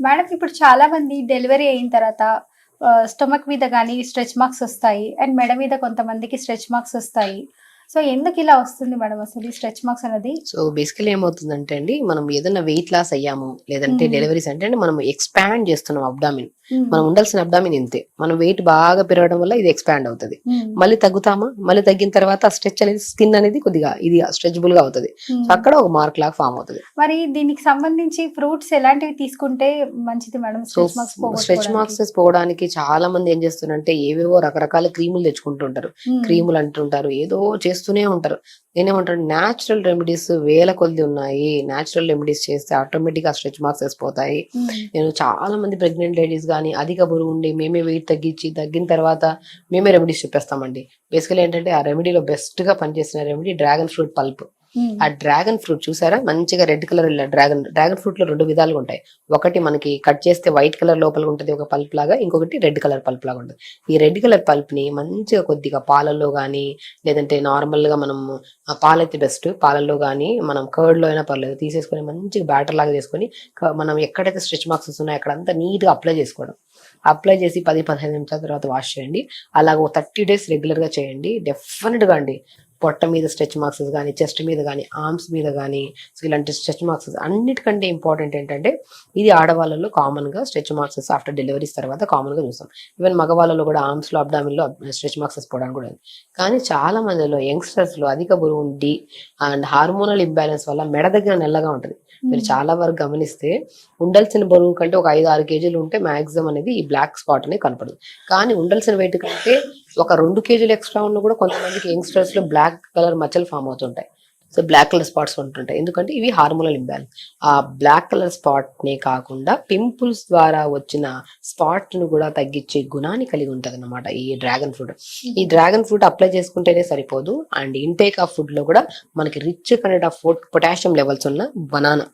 Madam ఇప్పుడు చాలా మంది డెలివరీ అయిన తర్వాత స్టమక్ మీద కానీ స్ట్రెచ్ మార్క్స్ వస్తాయి. అండ్ మెడ మీద కొంతమందికి స్ట్రెచ్ మార్క్స్ వస్తాయి. సో ఎందుకు ఇలా వస్తుంది మేడం అసలు ఈ స్ట్రెచ్ మార్క్స్ అనేది? సో బేసికలీ ఏమవుతుందంటే అండి మనం ఏదైనా వెయిట్ లాస్ అయ్యాము లేదంటే. డెలివరీస్ అంటే మనం ఎక్స్పాండ్ చేస్తున్నాం అబ్డామిన్. మనం ఉండాల్సిన అబ్డామిన్ ఇంతే. మనం వెయిట్ బాగా పెరగడం వల్ల ఇది ఎక్స్పాండ్ అవుతుంది. మళ్ళీ తగ్గుతామా? మళ్ళీ తగ్గిన తర్వాత స్ట్రెచ్ అనేది స్కిన్ అనేది కొద్దిగా ఇది స్ట్రెచబుల్గా అవుతుంది. అక్కడ ఒక మార్క్ లాగా ఫామ్ అవుతుంది. మరి దీనికి సంబంధించి ఫ్రూట్స్ ఎలాంటివి తీసుకుంటే మంచిది madam stretch marks stretch marks పోవడానికి చాలా మంది ఏం చేస్తున్నారంటే ఏవేవో రకరకాల క్రీములు తెచ్చుకుంటుంటారు. క్రీములు అంటుంటారు. ఏదో చేస్తూనే ఉంటారు. నేనేమంటాను న్యాచురల్ రెమెడీస్ వేల కొద్ది ఉన్నాయి. న్యాచురల్ రెమెడీస్ చేస్తే ఆటోమేటిక్గా స్ట్రెచ్ మార్క్స్ వేసిపోతాయి. నేను చాలా మంది ప్రెగ్నెంట్ లేడీస్ కానీ అధిక బరువు ఉండి మేమే వెయిట్ తగ్గించి తగ్గిన తర్వాత మేమే రెమెడీస్ చెప్పేస్తామండి. బేసికలీ ఏంటంటే ఆ రెమెడీలో బెస్ట్గా పనిచేసిన remedy dragon fruit pulp. Hmm. ఆ డ్రాగన్ ఫ్రూట్ చూసారా? మంచిగా రెడ్ కలర్ డ్రాగన్ డ్రాగన్ ఫ్రూట్లో రెండు విధాలుగా ఉంటాయి. ఒకటి మనకి కట్ చేస్తే వైట్ కలర్ లోపల ఉంటుంది ఒక పల్ప్ లాగా ఇంకొకటి రెడ్ కలర్ పల్ప్ లాగా ఉంటుంది. ఈ రెడ్ కలర్ పల్ప్ని మంచిగా కొద్దిగా పాలల్లో గానీ లేదంటే నార్మల్గా మనం పాలైతే బెస్ట్. పాలల్లో గానీ మనం కర్డ్లో అయినా పర్లేదు తీసేసుకొని మంచిగా బ్యాటర్ లాగా చేసుకొని మనం ఎక్కడైతే స్ట్రెచ్ మార్క్స్ ఉన్నాయో అక్కడంతా నీట్గా అప్లై చేసుకోవడం. అప్లై చేసి పది పదిహేను నిమిషాల తర్వాత వాష్ చేయండి. అలాగ థర్టీ డేస్ రెగ్యులర్గా చేయండి. డెఫినెట్గా అండి. పొట్ట మీద స్ట్రెచ్ మార్క్స్ కానీ చెస్ట్ మీద కానీ ఆర్మ్స్ మీద కానీ సో ఇలాంటి స్ట్రెచ్ మార్క్స్ అన్నిటికంటే ఇంపార్టెంట్ ఏంటంటే ఇది ఆడవాళ్ళలో కామన్గా స్ట్రెచ్ మార్క్స్ ఆఫ్టర్ డెలివరీస్ తర్వాత కామన్గా చూస్తాం. ఈవెన్ మగవాళ్ళలో కూడా ఆర్మ్స్లో అబ్డామిన్లో స్ట్రెచ్ మార్క్స్ పోవడానికి కూడా ఉంది. కానీ చాలా మందిలో యంగ్స్టర్స్లో అధిక బరువు ఉండి అండ్ హార్మోనల్ ఇంబ్యాలెన్స్ వల్ల మెడ దగ్గర నల్లగా ఉంటుంది. మీరు చాలా వరకు గమనిస్తే ఉండాల్సిన బరువు కంటే ఒక ఐదు ఆరు కేజీలు ఉంటే మాక్సిమం అనేది ఈ బ్లాక్ స్పాట్ అనేది కనపడదు. కానీ ఉండాల్సిన వెయిట్ కంటే ఒక రెండు కేజీలు ఎక్స్ట్రా ఉన్న కూడా కొంతమందికి యంగ్స్టర్స్లో బ్లాక్ కలర్ మచ్చలు ఫామ్ అవుతుంటాయి. సో బ్లాక్ కలర్ స్పాట్స్ ఉంటుంటాయి. ఎందుకంటే ఇవి హార్మోనల్ ఇంబ్యాలెన్స్. ఆ బ్లాక్ కలర్ స్పాట్ నే కాకుండా పింపుల్స్ ద్వారా వచ్చిన స్పాట్ను కూడా తగ్గించే గుణాన్ని కలిగి ఉంటది అనమాట ఈ డ్రాగన్ ఫ్రూట్. ఈ డ్రాగన్ ఫ్రూట్ అప్లై చేసుకుంటేనే సరిపోదు. అండ్ ఇంటేక్ ఆఫ్ ఫుడ్లో కూడా మనకి rich connect of potassium levels ఉన్న బనానా.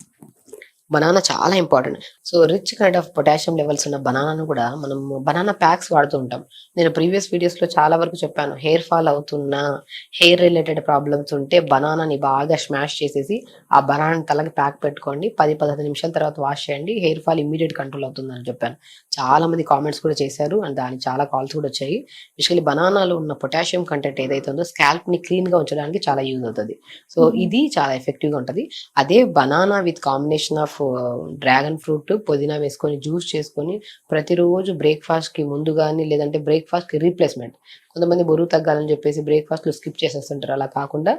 బనానా చాలా important. So rich kind of potassium levels ఉన్న బనానాను కూడా మనం బనానా ప్యాక్స్ వాడుతూ ఉంటాం. నేను ప్రీవియస్ వీడియోస్లో చాలా వరకు చెప్పాను హెయిర్ ఫాల్ అవుతున్నా హెయిర్ రిలేటెడ్ ప్రాబ్లమ్స్ ఉంటే బనానాని బాగా స్మాష్ చేసేసి ఆ బనానా తలకి ప్యాక్ పెట్టుకోండి. పది పదిహేను నిమిషాల తర్వాత వాష్ చేయండి. హెయిర్ ఫాల్ ఇమీడియట్ కంట్రోల్ అవుతుందని చెప్పాను. చాలా మంది కామెంట్స్ కూడా చేశారు అండ్ దానికి చాలా కాల్స్ కూడా వచ్చాయి. బేసికలీ బనానాలో ఉన్న పొటాషియం కంటెంట్ ఏదైతే ఉందో స్కాల్ప్ని క్లీన్గా ఉంచడానికి చాలా యూజ్ అవుతుంది. సో. ఇది చాలా ఎఫెక్టివ్గా ఉంటది. అదే banana with combination of dragon fruit పుదీనా వేసుకొని జ్యూస్ చేసుకొని ప్రతిరోజు బ్రేక్ఫాస్ట్కి ముందు కానీ లేదంటే బ్రేక్ఫాస్ట్కి రీప్లేస్మెంట్ కొంతమంది బరువు తగ్గాలని చెప్పేసి బ్రేక్ఫాస్ట్లో స్కిప్ చేసేస్తుంటారు. అలా కాకుండా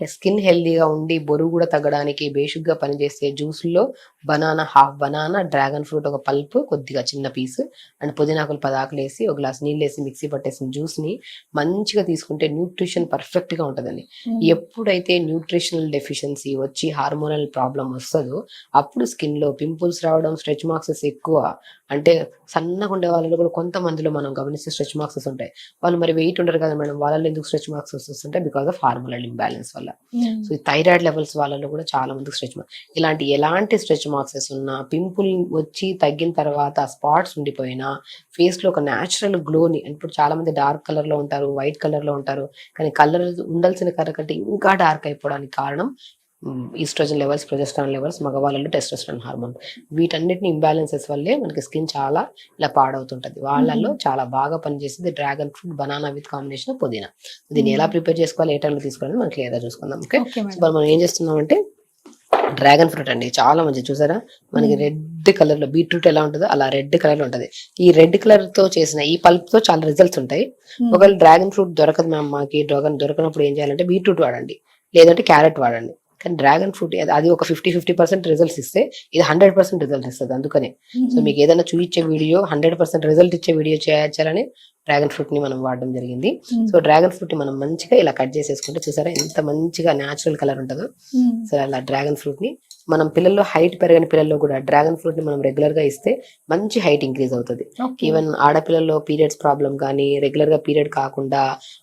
స్కిన్ హెల్దీగా ఉండి బరువు కూడా తగ్గడానికి బేసిక్గా పనిచేసే జ్యూస్లో banana half banana dragon fruit ఒక పల్ప్ కొద్దిగా చిన్న పీస్ అండ్ పుదీనాకులు పదాకులు వేసి ఒక గ్లాస్ నీళ్ళు వేసి మిక్సీ పట్టేసిన జ్యూస్ని మంచిగా తీసుకుంటే న్యూట్రిషన్ పర్ఫెక్ట్గా ఉంటదండి ఎప్పుడైతే న్యూట్రిషనల్ డెఫిషియన్సీ వచ్చి హార్మోనల్ ప్రాబ్లం వస్తుందో అప్పుడు స్కిన్లో పింపుల్స్ రావడం స్ట్రెచ్ మార్క్సెస్ ఎక్కువ అంటే సన్నగా ఉండే వాళ్ళలో కూడా కొంతమందిలో మనం గమనిస్తే స్ట్రెచ్ మార్క్సెస్ ఉంటాయి. వాళ్ళు మరి వెయిట్ ఉండరు కదా మేడం. వాళ్ళలో ఎందుకు స్ట్రెచ్ మార్క్స్ వస్తుంటాయి బికాస్ ఆఫ్ హార్మోనల్ ఇంబ్యాలెన్స్ వల్ల. సో ఈ థైరాయిడ్ లెవెల్స్ వాళ్ళలో కూడా చాలా మందికి స్ట్రెచ్ మార్క్స్ ఇలాంటి ఎలాంటి స్ట్రెచ్ మార్క్సెస్ ఉన్నా పింపుల్ వచ్చి తగ్గిన తర్వాత స్పాట్స్ ఉండిపోయినా ఫేస్లో ఒక న్యాచురల్ గ్లోని ఇప్పుడు చాలా మంది డార్క్ కలర్లో ఉంటారు వైట్ కలర్లో ఉంటారు కానీ కలర్ ఉండాల్సిన కలర్ కంటే ఇంకా డార్క్ అయిపోవడానికి కారణం ఈస్ట్రోజన్ లెవెల్స్ ప్రొజెస్ట్రాన్ లెవెల్స్ మగవాళ్ళలో టెస్టోస్టరాన్ హార్మోన్ వీటన్నిటిని ఇంబ్యాలెన్సెస్ వల్లే మనకి స్కిన్ చాలా ఇలా పాడవుతుంటది. వాళ్ళలో చాలా బాగా పనిచేసేది dragon fruit banana with combination పుదీనా. దీన్ని ఎలా ప్రిపేర్ చేసుకోవాలి ఏ టైంలో తీసుకోవాలని మనం క్లియర్గా చూసుకుందాం ఓకే? మనం ఏం చేస్తున్నాం అంటే డ్రాగన్ ఫ్రూట్ అండి చాలా మంచిది చూసారా? మనకి. రెడ్ కలర్లో బీట్రూట్ ఎలా ఉంటుందో అలా రెడ్ కలర్లో ఉంటది. ఈ రెడ్ కలర్తో చేసిన ఈ పల్ప్తో చాలా రిజల్ట్స్ ఉంటాయి. ఒకవేళ డ్రాగన్ ఫ్రూట్ దొరకదు మ్యామ్ మాకి డ్రాగన్ దొరకనప్పుడు ఏం చేయాలంటే బీట్రూట్ వాడండి. లేదంటే క్యారెట్ వాడండి. కానీ డ్రాగన్ ఫ్రూట్ అది ఒక ఫిఫ్టీ ఫిఫ్టీ పర్సెంట్ రిజల్ట్స్ ఇస్తే ఇది హండ్రెడ్ పర్సెంట్ రిజల్ట్ ఇస్తుంది అందుకనే. సో మీకు ఏదైనా చూపించే వీడియో హండ్రెడ్ పర్సెంట్ రిజల్ట్ ఇచ్చే వీడియో చేయాలని డ్రాగన్ ఫ్రూట్ని మనం వాడడం జరిగింది. సో డ్రాగన్ ఫ్రూట్ని మనం మంచిగా ఇలా కట్ చేసేసుకుంటే చూసారా ఎంత మంచిగా న్యాచురల్ కలర్ ఉంటుందో. సో అలా డ్రాగన్ ఫ్రూట్ని మనం పిల్లల్లో హైట్ పెరగని పిల్లల్లో కూడా డ్రాగన్ ఫ్రూట్ని మనం రెగ్యులర్గా ఇస్తే మంచి హైట్ ఇంక్రీజ్ అవుతుంది. ఈవెన్ ఆడపిల్లల్లో పీరియడ్స్ ప్రాబ్లం కానీ రెగ్యులర్గా పీరియడ్ కాకుండా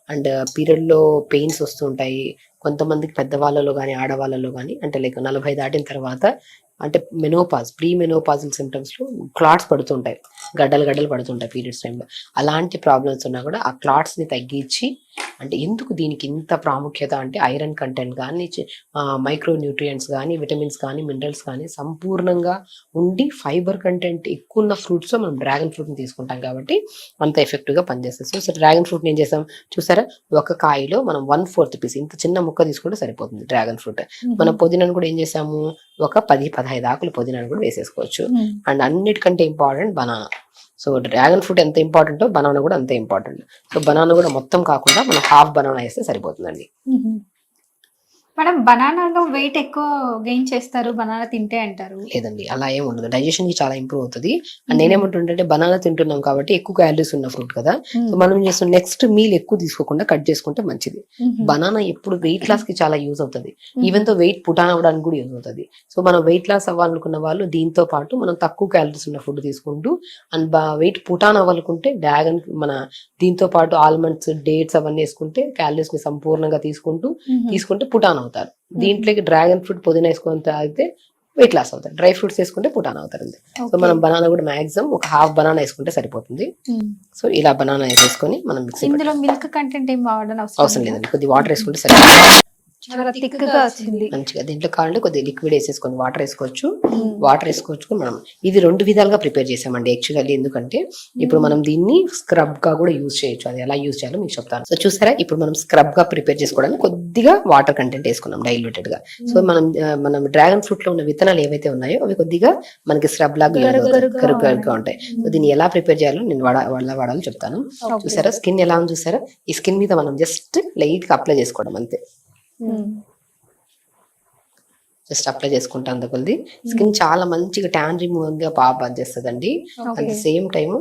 అండ్ పీరియడ్లో పెయిన్స్ వస్తుంటాయి కొంతమందికి పెద్దవాళ్ళలో కానీ ఆడవాళ్ళలో కానీ అంటే లైక్ నలభై దాటిన తర్వాత అంటే మెనోపాజ్ ప్రీ మెనోపాజల్ సిమ్టమ్స్లో క్లాట్స్ పడుతుంటాయి గడ్డలు గడ్డలు పడుతుంటాయి పీరియడ్స్ టైంలో అలాంటి ప్రాబ్లమ్స్ ఉన్నా కూడా ఆ క్లాట్స్ని తగ్గించి అంటే ఎందుకు దీనికి ఇంత ప్రాముఖ్యత అంటే ఐరన్ కంటెంట్ కానీ మైక్రో న్యూట్రియంట్స్ కానీ విటమిన్స్ కానీ మినరల్స్ కానీ సంపూర్ణంగా ఉండి ఫైబర్ కంటెంట్ ఎక్కువ ఉన్న ఫ్రూట్స్ మనం డ్రాగన్ ఫ్రూట్ని తీసుకుంటాం కాబట్టి అంత ఎఫెక్టివ్గా పనిచేస్తుంది. సో డ్రాగన్ ఫ్రూట్ ఏం చేసాం చూసారా? ఒక కాయలో మనం వన్ ఫోర్త్ పీస్ ఇంత చిన్న ముక్క తీసుకుంటే సరిపోతుంది డ్రాగన్ ఫ్రూట్. మనం పుదీనాను కూడా ఏం చేసాము? ఒక పది పదహైదు ఆకులు పుదీనాను కూడా వేసేసుకోవచ్చు. అండ్ అన్నిటికంటే important banana. So dragon fruit ఎంత ఇంపార్టెంటో బనానా కూడా అంతే ఇంపార్టెంట్. సో బనానా కూడా మొత్తం కాకుండా మనం హాఫ్ బనానా వేస్తే సరిపోతుందండి. మేడం బనానాలో వెయిట్ ఎక్కువ గెయిన్ చేస్తారు బనానా తింటే అంటారు. లేదండి అలా ఏం ఉండదు. డైజెషన్కి చాలా ఇంప్రూవ్ అవుతుంది. అండ్ నేనేమంటుంటే బనానా తింటున్నాం కాబట్టి ఎక్కువ క్యాలరీస్ ఉన్న ఫ్రూట్ కదా. సో మనం ఏం చేస్తాం నెక్స్ట్ మీల్ ఎక్కువ తీసుకోకుండా కట్ చేసుకుంటే మంచిది. బనానా ఎప్పుడు వెయిట్ లాస్కి చాలా యూజ్ అవుతుంది. ఈవెన్తో వెయిట్ పుటాన్ అవ్వడానికి కూడా యూజ్ అవుతుంది. సో మనం వెయిట్ లాస్ అవ్వాలనుకున్న వాళ్ళు దీంతో పాటు మనం తక్కువ క్యాలరీస్ ఉన్న ఫుడ్ తీసుకుంటూ అండ్ వెయిట్ పుటాన్ అవ్వాలనుకుంటే డ్రాగన్ మన దీంతో పాటు ఆల్మండ్స్ డేట్స్ అవన్నీ వేసుకుంటే క్యాలరీస్ని సంపూర్ణంగా తీసుకుంటూ తీసుకుంటే పుటాన్ అవుతారు. దీంట్లోకి డ్రాగన్ ఫ్రూట్ పుదీనా వేసుకొని తాగితే వెయిట్ లాస్ అవుతారు. డ్రై ఫ్రూట్స్ వేసుకుంటే పుటాన్ అవుతారు సో మనం బనానా కూడా మాక్సిమం ఒక హాఫ్ బనానా వేసుకుంటే సరిపోతుంది. సో ఇలా బనానా వేసేసుకొని మనం మిక్సీ ఇందులో మిల్క్ కంటెంట్ ఏం అవసరం లేదండి. కొద్ది వాటర్ వేసుకుంటే సరిపోతుంది. చాలా థిక్గా వచ్చింది. మంచిగా దీంట్లో కావాలంటే కొద్దిగా లిక్విడ్ వేసేసుకొని వాటర్ వేసుకోవచ్చు. వాటర్ వేసుకోవచ్చు మనం. ఇది రెండు విధాలుగా ప్రిపేర్ చేసామండి యాక్చువల్లీ ఎందుకంటే ఇప్పుడు మనం దీన్ని స్క్రబ్గా కూడా యూజ్ చేయొచ్చు. అది ఎలా యూజ్ చేయాలో మీకు చెప్తాను. సో చూసారా ఇప్పుడు మనం స్క్రబ్గా ప్రిపేర్ చేసుకోవడానికి కొద్దిగా వాటర్ కంటెంట్ వేసుకున్నాం డైల్యూటెడ్గా. సో మనం మనం డ్రాగన్ ఫ్రూట్లో ఉన్న విత్తనాలు ఏవైతే ఉన్నాయో అవి కొద్దిగా మనకి స్క్రబ్ లాగా ఉంటాయి. సో దీన్ని ఎలా ప్రిపేర్ చేయాలో నేను వాడ వాడాలో చెప్తాను. చూసారా స్కిన్ ఎలా ఉంది చూసారా? ఈ స్కిన్ మీద మనం జస్ట్ లైట్గా అప్లై చేసుకోవడం అంతే. జస్ట్ అప్లై చేసుకుంటాం అంత కొద్ది స్కిన్ చాలా మంచిగా ట్యాన్ రిమూవింగ్గా బాగా పనిచేస్తుందండి. అట్ ద సేమ్ టైం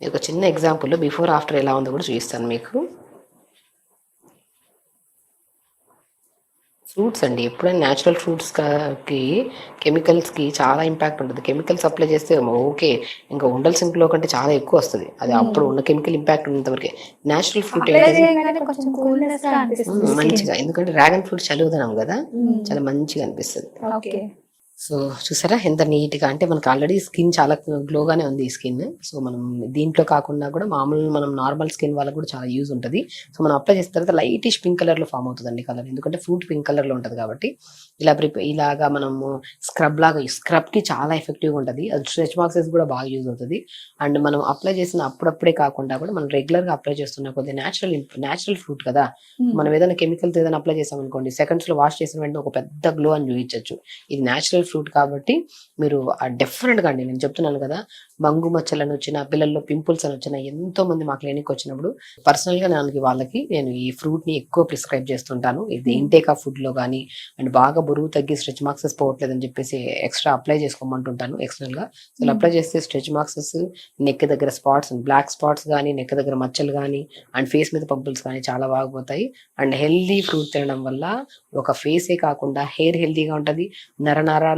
ఒక చిన్న ఎగ్జాంపుల్ బిఫోర్ ఆఫ్టర్ ఎలా ఉందో కూడా చూపిస్తాను మీకు. ఫ్రూట్స్ అండి. ఎప్పుడైనా న్యాచురల్ ఫ్రూట్స్కి కెమికల్స్కి చాలా ఇంపాక్ట్ ఉంటుంది. కెమికల్స్ అప్లై చేస్తే ఓకే ఇంకా ఉండాల్సిన లో కంటే చాలా ఎక్కువ వస్తుంది. అది అప్పుడు ఉన్న కెమికల్ ఇంపాక్ట్ ఉన్నంత వరకే. న్యాచురల్ ఫ్రూట్ మంచిగా. ఎందుకంటే డ్రాగన్ ఫ్రూట్ చదువుతున్నాం కదా? చాలా మంచిగా అనిపిస్తుంది. ఓకే సో చూసారా ఎంత నీట్గా అంటే మనకి ఆల్రెడీ స్కిన్ చాలా గ్లోగానే ఉంది ఈ స్కిన్. సో మనం దీంట్లో కాకుండా కూడా మామూలు మనం నార్మల్ స్కిన్ వాళ్ళకి కూడా చాలా యూజ్ ఉంటుంది. సో మనం అప్లై చేసిన తర్వాత లైటిష్ పింక్ కలర్లో ఫామ్ అవుతుందండి కలర్. ఎందుకంటే ఫ్రూట్ పింక్ కలర్లో ఉంటుంది కాబట్టి. ఇలా ప్రిపే ఇలాగా మనము స్క్రబ్ లాగా స్క్రబ్కి చాలా ఎఫెక్టివ్గా ఉంటుంది. అది స్ట్రెచ్ మార్క్సెస్ కూడా బాగా యూజ్ అవుతుంది. అండ్ మనం అప్లై చేసిన అప్పుడప్పుడే కాకుండా కూడా మనం రెగ్యులర్గా అప్లై చేస్తున్న కొద్దిగా నేచురల్ నేచురల్ ఫ్రూట్ కదా. మనం ఏదైనా కెమికల్స్ ఏదైనా అప్లై చేసాం అనుకోండి సెకండ్స్లో వాష్ చేసిన వెంటనే ఒక పెద్ద గ్లో అని చూపించవచ్చు ఇది నేచురల్ ఫ్రూట్ కాబట్టి మీరు డెఫినెట్గా అండి నేను చెప్తున్నాను కదా మంగు మచ్చలను వచ్చిన పిల్లల్లో పింపుల్స్ అని వచ్చిన ఎంతో మంది మా క్లినిక్ వచ్చినప్పుడు పర్సనల్గా నాకు వాళ్ళకి నేను ఈ ఫ్రూట్ని ఎక్కువ ప్రిస్క్రైబ్ చేస్తుంటాను. ఇది ఇంటేక్ ఆఫ్ ఫుడ్లో కానీ అండ్ బాగా బరువు తగ్గి స్ట్రెచ్ మార్క్సెస్ పోవట్లేదు అని చెప్పేసి ఎక్స్ట్రా అప్లై చేసుకోమంటుంటాను ఎక్స్టర్నల్గా. సో అప్లై చేస్తే స్ట్రెచ్ మార్క్సెస్ నెక్ దగ్గర స్పాట్స్ బ్లాక్ స్పాట్స్ కానీ నెక్ దగ్గర మచ్చలు కానీ అండ్ ఫేస్ మీద పంపుల్స్ కానీ చాలా బాగా పోతాయి. అండ్ హెల్దీ ఫ్రూట్ తినడం వల్ల ఒక ఫేసే కాకుండా హెయిర్ హెల్దీగా ఉంటుంది.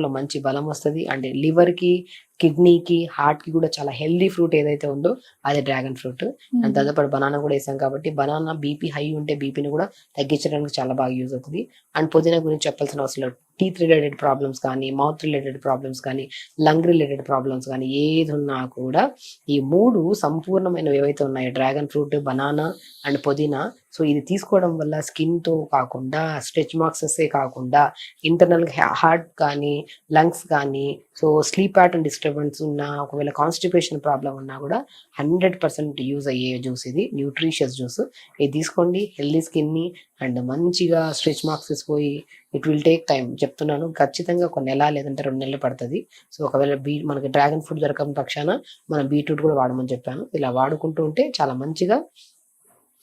ఆహారంలో మంచి బలం వస్తుంది. అంటే లివర్కి కిడ్నీకి హార్ట్కి కూడా చాలా హెల్దీ ఫ్రూట్ ఏదైతే ఉందో అది డ్రాగన్ ఫ్రూట్. అండ్ దాంతోపాటు బనానా కూడా వేసాం కాబట్టి బనానా బీపీ హై ఉంటే బీపీని కూడా తగ్గించడానికి చాలా బాగా యూజ్ అవుతుంది. అండ్ పుదీనా గురించి చెప్పాల్సిన అవసరం లేదు. టీత్ రిలేటెడ్ ప్రాబ్లమ్స్ కానీ మౌత్ రిలేటెడ్ ప్రాబ్లమ్స్ కానీ లంగ్ రిలేటెడ్ ప్రాబ్లమ్స్ కానీ ఏది ఉన్నా కూడా ఈ మూడు సంపూర్ణమైనవి ఏవైతే ఉన్నాయో డ్రాగన్ ఫ్రూట్ బనానా అండ్ పుదీనా సో ఇది తీసుకోవడం వల్ల స్కిన్తో కాకుండా స్ట్రెచ్ మార్క్సెస్ కాకుండా ఇంటర్నల్ హార్ట్ కానీ లంగ్స్ కానీ సో స్లీప్ ప్యాటర్న్ డిస్టర్బెన్స్ ఉన్నా ఒకవేళ కాన్స్టిపేషన్ ప్రాబ్లం ఉన్నా కూడా హండ్రెడ్ పర్సెంట్ యూజ్ అయ్యే జ్యూస్ ఇది న్యూట్రిషియస్ జ్యూస్ ఇది తీసుకోండి హెల్దీ స్కిన్ని అండ్ మంచిగా స్ట్రెచ్ మార్క్స్ పోయి ఇట్ విల్ టేక్ టైం చెప్తున్నాను ఖచ్చితంగా ఒక నెల లేదంటే రెండు నెలలు పడుతుంది. సో ఒకవేళ బీ మనకి డ్రాగన్ ఫ్రూట్ దొరకని పక్షాన మనం బీట్రూట్ కూడా వాడమని చెప్పాను. ఇలా వాడుకుంటూ ఉంటే చాలా మంచిగా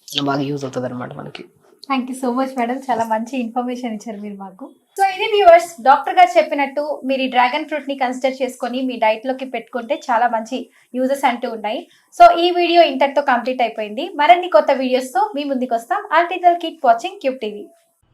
బాగా యూజ్ అవుతుంది అనమాట మనకి. Thank you so much madam చాలా మంచి ఇన్ఫర్మేషన్ ఇచ్చారు మీరు మాకు. సో ఇది వ్యూవర్స్ డాక్టర్ గారు చెప్పినట్టు మీరు ఈ డ్రాగన్ ఫ్రూట్ని కన్సిడర్ చేసుకొని మీ డైట్లోకి పెట్టుకుంటే చాలా మంచి యూజెస్ అంటూ ఉన్నాయి. సో ఈ వీడియో ఇంతటితో కంప్లీట్ అయిపోయింది. మరిన్ని కొత్త వీడియోస్తో మీ ముందుకు వస్తాం. Article keep watching cube TV